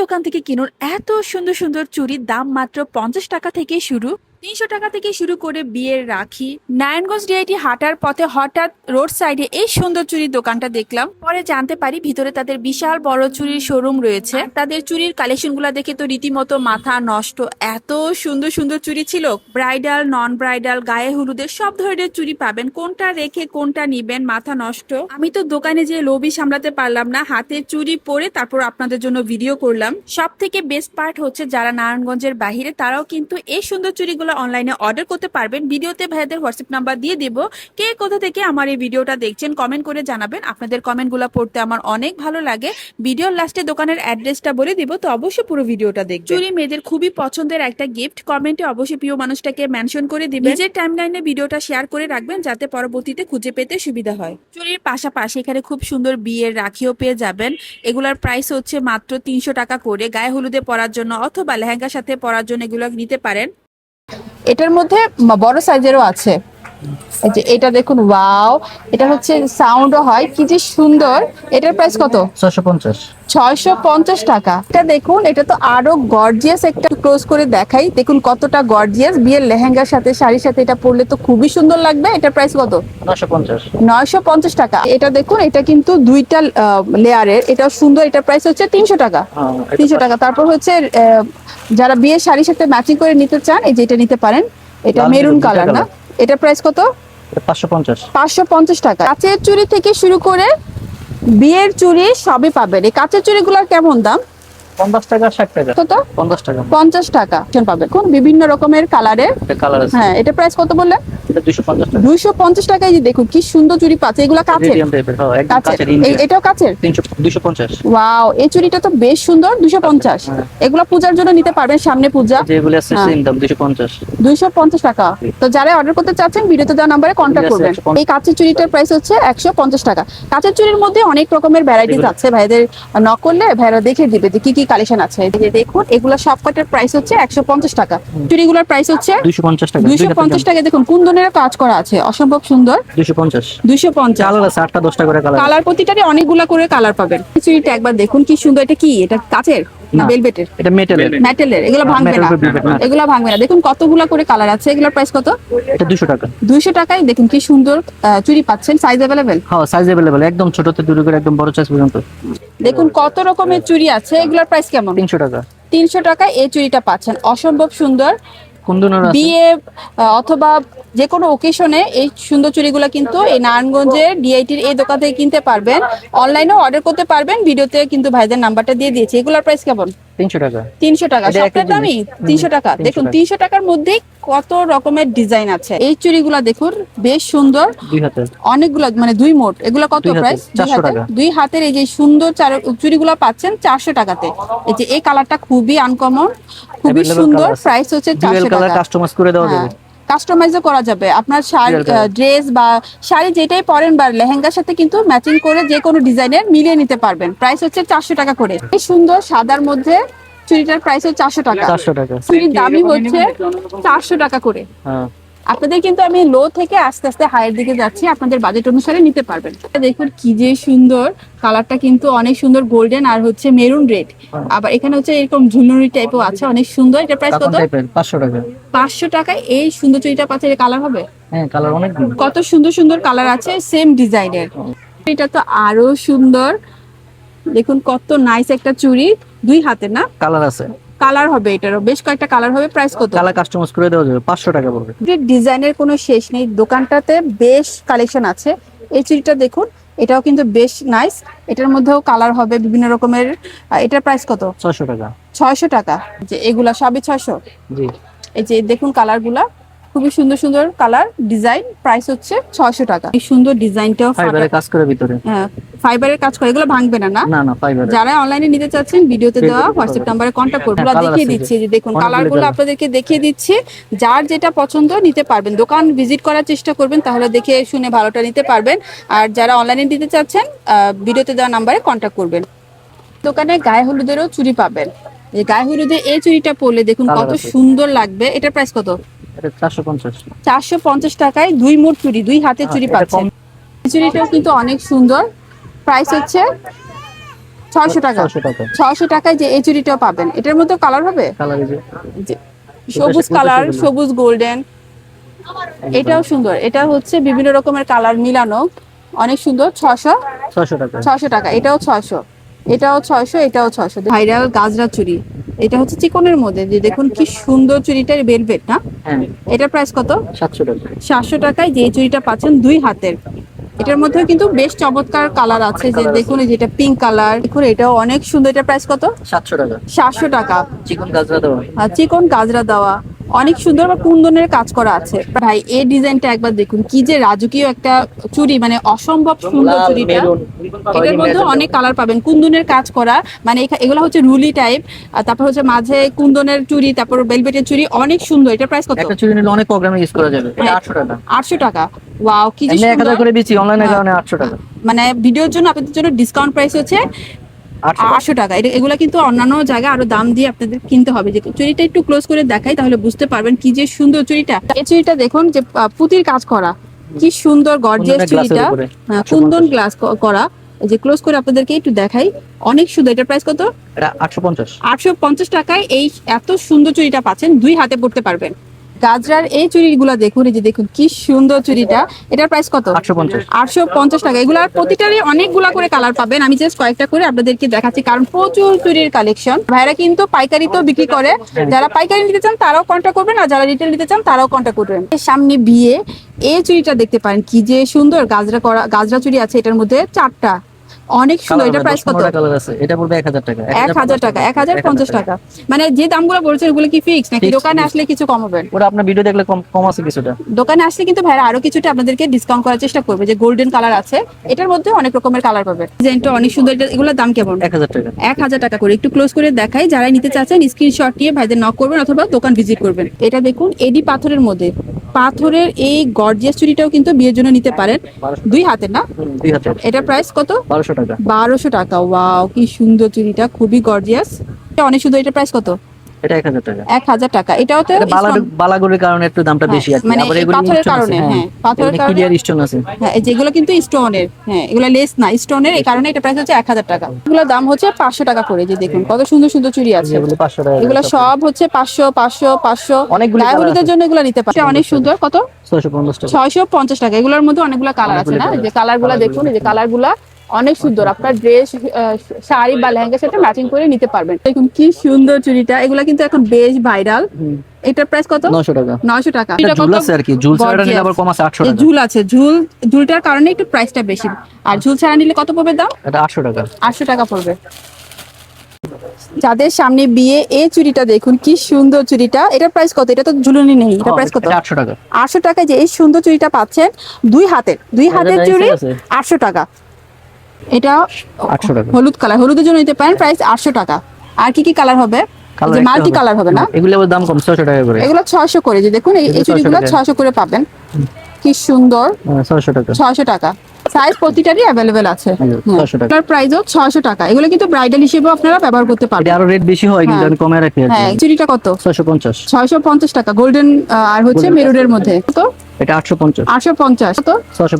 দোকান থেকে কিনুন এত সুন্দর সুন্দর চুড়ির দাম মাত্র পঞ্চাশ টাকা থেকে শুরু। তিনশো টাকা থেকে শুরু করে বিয়ের রাখি। নারায়ণগঞ্জ ডিআইটি হাঁটার পথে হঠাৎ রোড সাইডে এই সুন্দর চুরির দোকানটা দেখলাম। পরে জানতে পারি ভিতরে তাদের বিশাল বড় চুরির শোরুম রয়েছে। তাদের চুরির কালেকশনগুলো দেখে তো রীতিমতো মাথা নষ্ট। এত সুন্দর সুন্দর চুরি ছিল। ব্রাইডাল নন ব্রাইডাল গায়ে হলুদের সব ধরনের চুরি পাবেন। কোনটা রেখে কোনটা নিবেন, মাথা নষ্ট। আমি তো দোকানে যে লোভই সামলাতে পারলাম না। হাতে চুরি পরে তারপর আপনাদের জন্য ভিডিও করলাম। সব থেকে বেস্ট পার্ট হচ্ছে যারা নারায়ণগঞ্জের বাহিরে, তারাও কিন্তু এই সুন্দর চুরিগুলো অনলাইনে অর্ডার করতে পারবেন। ভিডিওতে ভাইয়াদের হোয়াটসঅ্যাপ নাম্বার দিয়ে দেব। কে কোথা থেকে আমার এই ভিডিওটা দেখছেন কমেন্ট করে জানাবেন। আপনাদের কমেন্টগুলো পড়তে আমার অনেক ভালো লাগে। ভিডিওর লাস্টে দোকানের অ্যাড্রেসটা বলে দিব তো অবশ্যই পুরো ভিডিওটা দেখবেন। চুরি মেয়েদের খুবই পছন্দের একটা গিফট কমেন্টে অবশ্যই প্রিয় মানুষটাকে মেনশন করে দিবেন। নিজের টাইমলাইনে ভিডিওটা শেয়ার করে রাখবেন যাতে পরবর্তীতে খুঁজে পেতে সুবিধা হয়। চুরির পাশাপাশি এখানে খুব সুন্দর বিয়ের রাখিও পেয়ে যাবেন। এগুলার প্রাইস হচ্ছে মাত্র তিনশো টাকা করে। গায়ে হলুদে পরার জন্য অথবা লেহেঙ্গার সাথে পরার জন্য এগুলো নিতে পারেন। এটার মধ্যে বড় সাইজেরও আছে। এই যে এটা দেখুন ওয়াও। এটা হচ্ছে সাউন্ডও হয়। কি যে সুন্দর। এটার প্রাইস কত? ছশো পঞ্চাশ। ছয়শো পঞ্চাশ টাকা। এটা দেখুন এটা তো আরও গর্জিয়াস একটা ক্লোজ করে দেখাই। দেখুন কতটা গর্জিয়াস বিয়ের লেহেঙ্গার সাথে শাড়ির সাথে এটা পরলে তো খুবই সুন্দর লাগবে। এটার প্রাইস কত? নয়শো পঞ্চাশ। টাকা। এটা দেখুন এটা কিন্তু দুইটা লেয়ারের এটা সুন্দর এটা প্রাইস হচ্ছে তিনশো টাকা। তিনশো টাকা। তারপর হচ্ছে যারা বিয়ের শাড়ির সাথে ম্যাচিং করে নিতে চান এই যে এটা নিতে পারেন। এটা মেরুন কালার না? এটা প্রাইস কত? পাঁচশো পঞ্চাশ। পাঁচশো পঞ্চাশ টাকা। কাঁচের চুড়ি থেকে শুরু করে বিয়ের চুড়ি সবই পাবেন। এই কাঁচের চুড়িগুলোর কেমন দাম? পঞ্চাশ টাকা ষাট টাকা। কত? পঞ্চাশ টাকা। পঞ্চাশ টাকা। পাবেন। কোন বিভিন্ন রকমের কালারের কালার আছে। হ্যাঁ এটা প্রাইস কত বললেন এটা দুশো পঞ্চাশ টাকা। দুইশো পঞ্চাশ টাকায় যে দেখুন কি সুন্দর চুড়ি পাচ্ছে। এগুলো কাঁচের? মিডিয়াম টাইপের একদম কাঁচের। কাছের এই- ইন্ডিয়া এটাও কাঁচের? তিনশো ওয়াও এই চুড়িটা তো বেশ সুন্দর দুশো পঞ্চাশ। এগুলো পূজার জন্য নিতে পারবেন সামনে পূজা। যেগুলো আছে হ্যাঁ। সেম দাম দুইশো পঞ্চাশ। টাকা। তো যারা অর্ডার করতে চাচ্ছেন ভিডিওতে দেওয়া নাম্বারে কন্ট্যাক্ট করবেন। এই কাঁচের চুড়িটার প্রাইস হচ্ছে একশো পঞ্চাশ টাকা। কাঁচের চুড়ির মধ্যে অনেক রকমের ভ্যারাইটিস আছে। ভাইদের নক করলে ভাইরা দেখে দিবে যে কি কি কালেকশন আছে? যে দেখুন এগুলো সব কটার প্রাইস হচ্ছে একশো পঞ্চাশ টাকা। চুড়িগুলোর প্রাইস হচ্ছে দুশো পঞ্চাশ টাকা দুইশো পঞ্চাশ টাকা। দেখুন কুন্দনের কাজ করা আছে? অসম্ভব সুন্দর। দুশো পঞ্চাশ। দুইশো পঞ্চাশ। কালার আছে আটটা দশটা করে কালার কালার অনেকগুলা করে কালার পাবেন। চুড়িটা একবার দেখুন কি সুন্দর। এটা কি? এটা কাচের? না না। এটা মেটেলের মেটেলের এগুলো ভাঙবে না। এগুলো ভাঙবে না। দেখুন কতগুলা করে কালার আছে এগুলোর প্রাইস কত? এটা টাকা। টাকায় দেখুন কি সুন্দর চুড়ি পাচ্ছেন সাইজ হ্যাঁ সাইজ একদম ছোট থেকে করে একদম বড় সাইজ পর্যন্ত। দেখুন কত রকমের চুড়ি আছে এগুলোর প্রাইস কেমন? তিনশো টাকা। তিনশো টাকায় এই চুড়িটা পাচ্ছেন। অসম্ভব সুন্দর বিয়ে অথবা যে কোনো ওকেশনে এই সুন্দর চুড়িগুলো কিন্তু এই নারায়ণগঞ্জের ডিআইটির এই দোকান থেকে কিনতে পারবেন। অনলাইনেও অর্ডার করতে পারবেন। ভিডিওতে কিন্তু ভাইদের নাম্বারটা দিয়ে দিয়েছি। এগুলোর প্রাইস কেমন? তিনশো টাকা। তিনশো টাকা সবটার দামই তিনশো টাকা। দেখুন তিনশো টাকার মধ্যেই কত রকমের ডিজাইন আছে। এই চুড়িগুলো দেখুন বেশ সুন্দর। অনেকগুলো মানে দুই মোট। এগুলো কত প্রাইস 400 টাকা। দুই হাতের এই যে সুন্দর চুড়িগুলো পাচ্ছেন চারশো টাকাতে। এই যে এই কালারটা খুবই আনকমন খুবই সুন্দর। প্রাইস হচ্ছে চারশো টাকা। কাস্টমাইজ করে দেওয়া যাবে। কাস্টমাইজও করা যাবে। আপনার শাড়ি ড্রেস বা শাড়ি যেটাই পরেন বা লেহেঙ্গার সাথে কিন্তু ম্যাচিং করে যে কোনো ডিজাইনের মিলিয়ে নিতে পারবেন। প্রাইস হচ্ছে চারশো টাকা করে। এই সুন্দর সাদার মধ্যে চুরিটার প্রাইস হচ্ছে চারশো টাকা। চারশো টাকা। চুড়ির দামই হচ্ছে চারশো টাকা করে। হ্যাঁ। আপনাদের কিন্তু আমি লো থেকে আস্তে আস্তে হাইয়ের দিকে যাচ্ছি আপনাদের বাজেট অনুসারে নিতে পারবেন। দেখুন কি যে সুন্দর কালারটা কিন্তু অনেক সুন্দর গোল্ডেন আর হচ্ছে মেরুন রেড আবার এখানে হচ্ছে এরকম ঝুলুরি টাইপও আছে অনেক সুন্দর। এটা প্রাইস কত? টাইপের পাঁচশো টাকা। পাঁচশো টাকায় এই সুন্দর চুড়িটা পাচ্ছে এর কালার হবে? হ্যাঁ কালার অনেক কত সুন্দর সুন্দর কালার আছে সেম ডিজাইনের এটা তো আরও সুন্দর। দেখুন কত নাইস একটা চুড়ি দুই হাতে না? কালার আছে। কালার হবে এটারও। বেশ কয়েকটা কালার হবে প্রাইস কত? কালার কাস্টমাইজ করে দেওয়া যাবে পাঁচশো টাকা পড়বে। ডিজাইনের কোনো শেষ নেই দোকানটাতে বেশ কালেকশন আছে। এই চুড়িটা দেখুন এটাও কিন্তু বেশ নাইস এটার মধ্যেও কালার হবে বিভিন্ন রকমের। এটার প্রাইস কত? ছয়শো টাকা। ছয়শো টাকা। যে এগুলা সবই ছয়শো? জি। এই যে দেখুন কালারগুলা খুবই সুন্দর সুন্দর কালার ডিজাইন প্রাইস হচ্ছে ছয়শো টাকা। এই সুন্দর ডিজাইনটাও ফাইবারে কাজ করে ভিতরে। ফাইবারের কাজ করে এগুলো ভাঙবে না না? না ফাইবারে যারা অনলাইনে নিতে চাচ্ছেন ভিডিওতে দেওয়া হোয়াটসঅ্যাপ। নাম্বারে কন্ট্যাক্ট করব হ্যাঁ, দেখিয়ে দিচ্ছি যে দেখুন অনেকগুলো কালারগুলো আপনাদেরকে দেখিয়ে দিচ্ছি। যার যেটা পছন্দ নিতে পারবেন। দোকান ভিজিট করার চেষ্টা করবেন তাহলে দেখে শুনে ভালোটা নিতে পারবেন। আর যারা অনলাইনে নিতে চাচ্ছেন ভিডিওতে দেওয়া নাম্বারে কন্ট্যাক্ট করবেন। দোকানে গায়ে হলুদেরও চুরি পাবেন। এই গায়ে হলুদে এই চুরিটা পরলে দেখুন কত সুন্দর লাগবে। এটার প্রাইস কত? চারশো পঞ্চাশ। চারশো পঞ্চাশ টাকায় দুই মোট চুরি দুই হাতে চুরি চুড়ি পাচ্ছেন। চুড়িটাও কিন্তু অনেক সুন্দর। প্রাইস হচ্ছে ছয়শো টাকা। ছয়শো টাকায় যে এই চুড়িটাও পাবেন। এটার মধ্যে কালার হবে? সবুজ কালার সবুজ গোল্ডেন এটাও সুন্দর। এটা হচ্ছে বিভিন্ন রকমের কালার মিলানো। অনেক সুন্দর। ছশো ছয়শো টাকা। এটাও ছয়শো। এটাও ছয়শো এটাও ছয়শো। ভাইরাল গাজরা চুড়ি এটা হচ্ছে চিকনের মধ্যে। যে দেখুন কি সুন্দর চুড়িটার ভেলভেট না? হ্যাঁ। এটার প্রাইস কত? সাতশো টাকা। সাতশো টাকায় যে চুড়িটা পাচ্ছেন দুই হাতের। এটার মধ্যে কিন্তু বেশ চমৎকার কালার আছে যে দেখুন যেটা পিঙ্ক কালার দেখুন এটা অনেক সুন্দর। এটা প্রাইস কত? সাতশো টাকা। সাতশো টাকা। চিকন গাজরা দেওয়া। আর চিকন গাজরা দেওয়া। অনেক সুন্দর বা কুন্দনের কাজ করা আছে। ভাই এই ডিজাইনটা একবার দেখুন। কি যে রাজকীয় একটা চুড়ি মানে অসম্ভব সুন্দর চুড়িটা। এটার মধ্যে অনেক কালার পাবেন। কুন্দনের কাজ করা মানে এগুলো হচ্ছে রুলি টাইপ তারপর হচ্ছে মাঝে কুন্দনের চুড়ি তারপর বেলবেটের চুড়ি অনেক সুন্দর। এটা প্রাইস কত? একটা চুড়ি নিলে অনেক প্রোগ্রামে ইউজ করা যাবে। এটা হ্যাঁ। আটশো টাকা। আটশো টাকা। ওয়াও কি যে এমনি এক হাজার সুন্দর। করে দিচ্ছি অনলাইনের হ্যাঁ। কারণে আটশো টাকা। মানে ভিডিওর জন্য আপনাদের জন্য ডিসকাউন্ট প্রাইস হচ্ছে আটশো টাকা। এগুলা কিন্তু অন্যান্য জায়গায় আরও দাম দিয়ে আপনাদের কিনতে হবে। যে চুড়িটা একটু ক্লোজ করে দেখাই তাহলে বুঝতে পারবেন কি যে সুন্দর চুড়িটা। এই চুড়িটা দেখুন যে পুঁতির কাজ করা। কি সুন্দর গর্জিয়াস চুরিটা। হ্যাঁ, 150 কুন্দন গ্লাস করা। যে ক্লোজ করে আপনাদেরকে একটু দেখাই। অনেক সুন্দর। এটার প্রাইস কত? আটশো পঞ্চাশ। আটশো পঞ্চাশ টাকায় এই এত সুন্দর চুরিটা পাচ্ছেন। দুই হাতে পড়তে পারবেন। গাজরার এই চুড়িগুলো দেখুন এই যে দেখুন কি সুন্দর চুরিটা এটার প্রাইস কত? আটশো পঞ্চাশ। টাকা। এগুলার প্রতিটারই অনেকগুলা করে কালার পাবেন। আমি জাস্ট কয়েকটা করে আপনাদেরকে দেখাচ্ছি কারণ প্রচুর চুরির কালেকশন ভাইরা কিন্তু পাইকারি তো বিক্রি করে। যারা পাইকারি নিতে চান তারাও কন্ট্যাক্ট করবেন। আর যারা রিটেল নিতে চান তারাও কন্ট্যাক্ট করবেন। এর সামনে বিয়ে এই চুরিটা দেখতে পারেন কি যে সুন্দর। গাজরা করা গাজরা চুরি আছে এটার মধ্যে চারটা। অনেক সুন্দর এটা প্রাইস কত? কালার আছে এটা পড়বে এক হাজার টাকা এক হাজার টাকা এক হাজার পঞ্চাশ টাকা। মানে যে দামগুলো বলছেন ওগুলো কি ফিক্স নাকি? দোকানে আসলে কিছু কমাবেন ওটা আপনার ভিডিও দেখলে কম কম আছে কিছুটা। দোকানে আসলে কিন্তু ভাইরা আরও কিছুটা আপনাদেরকে ডিসকাউন্ট করার চেষ্টা করবে যে গোল্ডেন কালার আছে এটার মধ্যে অনেক রকমের কালার পাবে। ডিজাইনটা অনেক সুন্দর এটা- এগুলোর দাম কেমন? এক হাজার টাকা। এক হাজার টাকা করে। একটু ক্লোজ করে দেখাই যারা নিতে চাচ্ছেন স্ক্রিনশট নিয়ে ভাইদের নক করবেন অথবা দোকান ভিজিট করবেন। এটা দেখুন এডি পাথরের মধ্যে। পাথরের এই গর্জিয়াস চুড়িটাও কিন্তু বিয়ের জন্য নিতে পারেন। দুই হাতের না? এটা প্রাইস কত? বারোশো টাকা। বারোশো টাকা ওয়াও কি সুন্দর চুড়িটা খুবই গর্জিয়াস। অনেক সুন্দর এটা প্রাইস কত? এটা হাজার টাকা। এক হাজার টাকা। এটাও তো এটা বালা stone- বালাগুড়ির কারণে একটু দামটা বেশি আর মানে এগুলি পাথরের কারণে, হ্যাঁ, পাথরের কারণে- ক্লিয়ার স্টোন আছে। হ্যাঁ যেগুলো কিন্তু স্টোনের হ্যাঁ এগুলো লেস না স্টোনের এই কারণে এটা প্রাইস হচ্ছে এক হাজার টাকা। এগুলোর দাম হচ্ছে পাঁচশো টাকা করে যে দেখুন কত সুন্দর সুন্দর চুড়ি আছে। এগুলো পাঁচশো টাকা এগুলো সব। হচ্ছে পাঁচশো পাঁচশো পাঁচশো। অনেকগুলি গায়ে হলুদের জন্য এগুলো নিতে অনেক সুন্দর। কত? ছয়শো পঞ্চাশ টাকা। ছয়শো পঞ্চাশ টাকা। এগুলোর মধ্যে অনেকগুলো কালার আছে না? যে কালারগুলা দেখুন এই যে কালারগুলা অনেক সুন্দর। আপনার ড্রেস শাড়ি বা লেহেঙ্গা সাথে ম্যাচিং করে নিতে পারবেন। দেখুন কি সুন্দর চুড়িটা। এগুলা কিন্তু এখন বেশ ভাইরাল এটার প্রাইস কত? নশো টাকা। নয়শো টাকা। এটা এটা ঝুল আছে আর কি। ঝুল ছাড়াটা নিলে আবার কম আছে আটশো এই টাকা। ঝুল আছে। ঝুল ঝুলটার কারণে একটু প্রাইসটা বেশি। আর ঝুল ছাড়া নিলে কত পড়বে দাম? এটা আটশো টাকা। আটশো টাকা পড়বে। যাদের সামনে বিয়ে এই চুড়িটা দেখুন কি সুন্দর চুড়িটা। এটার প্রাইস কত? এটা তো ঝুলনি নেই। এটা প্রাইস কত? এটা আটশো টাকা। আটশো টাকায় যে এই সুন্দর চুড়িটা পাচ্ছেন দুই হাতের। দুই হাতের চুড়ি আছে? আটশো টাকা। এটা আটশো টাকা। হলুদ কালার। হলুদের জন্য নিতে পারেন প্রাইস আটশো টাকা। আর কি কি কালার হবে? মাল্টি কালার হবে। না? এগুলো দাম কম ছয়শো টাকা করে। এগুলো ছয়শো করে। যে দেখুন এই- এই 600 চুড়িগুলো ছয়শো করে পাবেন। কি সুন্দর। হ্যাঁ, ছয়শো টাকা। ছয়শো টাকা। সাইজ প্রতিটারই অ্যাভেলেবেল আছে। এই যে, 600 টাকা। প্রাইসও এগুলো কিন্তু ব্রাইডাল হিসেবেও আপনারা ব্যবহার করতে পারবেন। আরও রেট বেশি হয় কিন্তু হ্যাঁ। আমি কমে রাখি হ্যাঁ চুড়িটা কত? ছয়শো পঞ্চাশ। ছয়শো পঞ্চাশ টাকা। গোল্ডেন আর হচ্ছে মেরুনের মধ্যে। কত? এটা আটশো পঞ্চাশ। আটশো পঞ্চাশ। কত? ছয়শো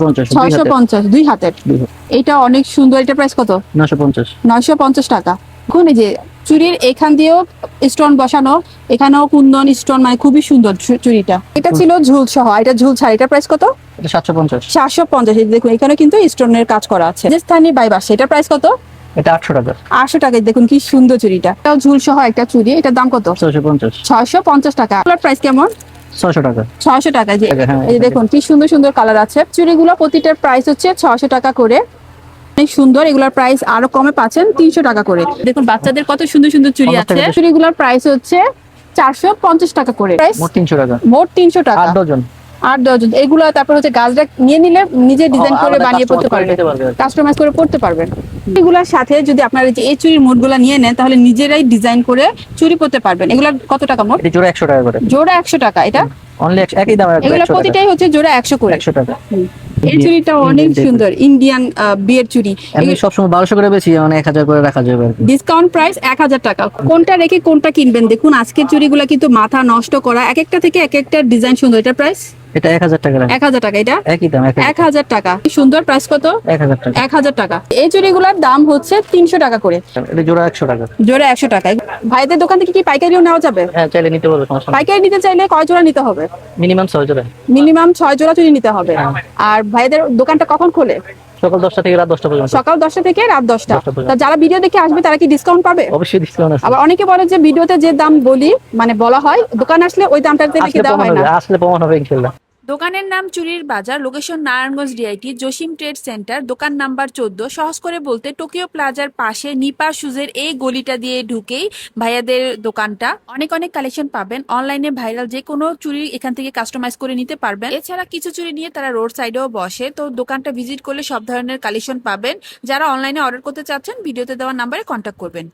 পঞ্চাশ দুই হাতের। হাতে। এটা অনেক সুন্দর। এটা প্রাইস কত? নশো পঞ্চাশ। নয়শো পঞ্চাশ টাকা। এখন এই যে চুরির এখান দিয়েও স্টোন বসানো এখানেও কুন্দন স্টোন মানে খুবই সুন্দর চুরিটা। এটা ছিল ঝুল সহ এটা ঝুল ছাড়া এটা প্রাইস কত? এটা সাতশো পঞ্চাশ। সাতশো পঞ্চাশ দেখুন এখানে কিন্তু স্টোনের কাজ করা আছে। রাজস্থানি বাইবাস এটা প্রাইস কত? এটা আটশো টাকা। আটশো টাকায় দেখুন কি সুন্দর চুড়িটা এটাও ঝুল সহ একটা চুড়ি এটার দাম কত? ছয়শো পঞ্চাশ। ছয়শো পঞ্চাশ টাকা। এগুলোর প্রাইস কেমন? ছয়শো টাকা। ছয়শো টাকা যে হ্যাঁ, এই যে দেখুন কি সুন্দর সুন্দর কালার আছে। চুড়িগুলো প্রতিটার প্রাইস হচ্ছে ছয়শো টাকা করে। অনেক সুন্দর এগুলোর প্রাইস আরও কমে পাচ্ছেন তিনশো টাকা করে। দেখুন বাচ্চাদের কত সুন্দর সুন্দর চুড়ি আছে। চুড়িগুলোর প্রাইস হচ্ছে চারশো পঞ্চাশ টাকা করে। মোট তিনশো টাকা। মোট তিনশো টাকা। আট ডজন। আট ডজন। এগুলো তারপর হচ্ছে গাছটা নিয়ে নিলে নিজে ডিজাইন করে বানিয়ে পড়তে পারবেন। কাস্টমাইজ করে পড়তে পারবেন। এগুলোর সাথে যদি আপনারা যে এই চুরির মোটগুলো নিয়ে নেন তাহলে নিজেরাই ডিজাইন করে চুরি পড়তে পারবেন। এগুলো কত টাকা মোট? জোড়া একশো টাকা করে। জোড়া একশো টাকা এটা? অনলি একই দাম এগুলো প্রতিটাই হচ্ছে জোড়া একশো করে। একশো টাকা। এই চুড়িটা অনেক সুন্দর ইন্ডিয়ান বিয়ের চুড়ি। এমনি সবসময় বারোশো করে বেশি মানে এক হাজার করে রাখা যাবে ডিসকাউন্ট প্রাইস এক হাজার টাকা। কোনটা রেখে কোনটা কিনবেন? দেখুন আজকের চুড়িগুলো কিন্তু মাথা নষ্ট করা এক একটা থেকে এক একটা ডিজাইন সুন্দর। এটা প্রাইস এটা এক হাজার টাকা লাগে এক হাজার টাকা এটা? একই দাম এক এক হাজার টাকা। সুন্দর প্রাইস কত? এক হাজার টাকা। এক হাজার টাকা। এই চুড়িগুলোর দাম হচ্ছে তিনশো টাকা করে। এটা জোড়া একশো টাকা। জোড়া একশো টাকায় ভাইদের দোকান থেকে কি পাইকারিও নেওয়া যাবে? হ্যাঁ চাইলে নিতে পারবে পাইকারি নিতে চাইলে কয় জোড়া নিতে হবে? মিনিমাম ছয় জোড়া। মিনিমাম ছয় জোড়া চুড়ি নিতে হবে। হ্যাঁ। আর ভাইদের দোকানটা কখন খোলে? সকাল দশটা থেকে রাত দশটা পর্যন্ত। সকাল দশটা থেকে রাত দশটা। যারা ভিডিও দেখে আসবে তারা কি ডিসকাউন্ট পাবে? অবশ্যই ডিসকাউন্ট আছে। আবার অনেকে বলে যে ভিডিওতে যে দাম বলি মানে বলা হয় দোকান আসলে ওই দামটাতে নাকি দেওয়া হয় না। আসলে প্রমাণ হবে ইনশাল্লাহ। দোকানের নাম চুরির বাজার location Narayanganj DIT Jasim trade centre দোকান নাম্বার চোদ্দ। সহজ করে বলতে টোকিও প্লাজার পাশে নিপা শুজের এই গলিটা দিয়ে ঢুকেই ভাইয়াদের দোকানটা। অনেক অনেক কালেকশন পাবেন। অনলাইনে ভাইরাল যে কোনো চুরি এখান থেকে কাস্টমাইজ করে নিতে পারবেন। এছাড়া কিছু চুরি নিয়ে তারা রোড সাইডেও বসে। তো দোকানটা ভিজিট করলে সব ধরনের কালেকশন পাবেন। যারা অনলাইনে অর্ডার করতে চাচ্ছেন, ভিডিওতে দেওয়া নাম্বারে কন্ট্যাক্ট করবেন।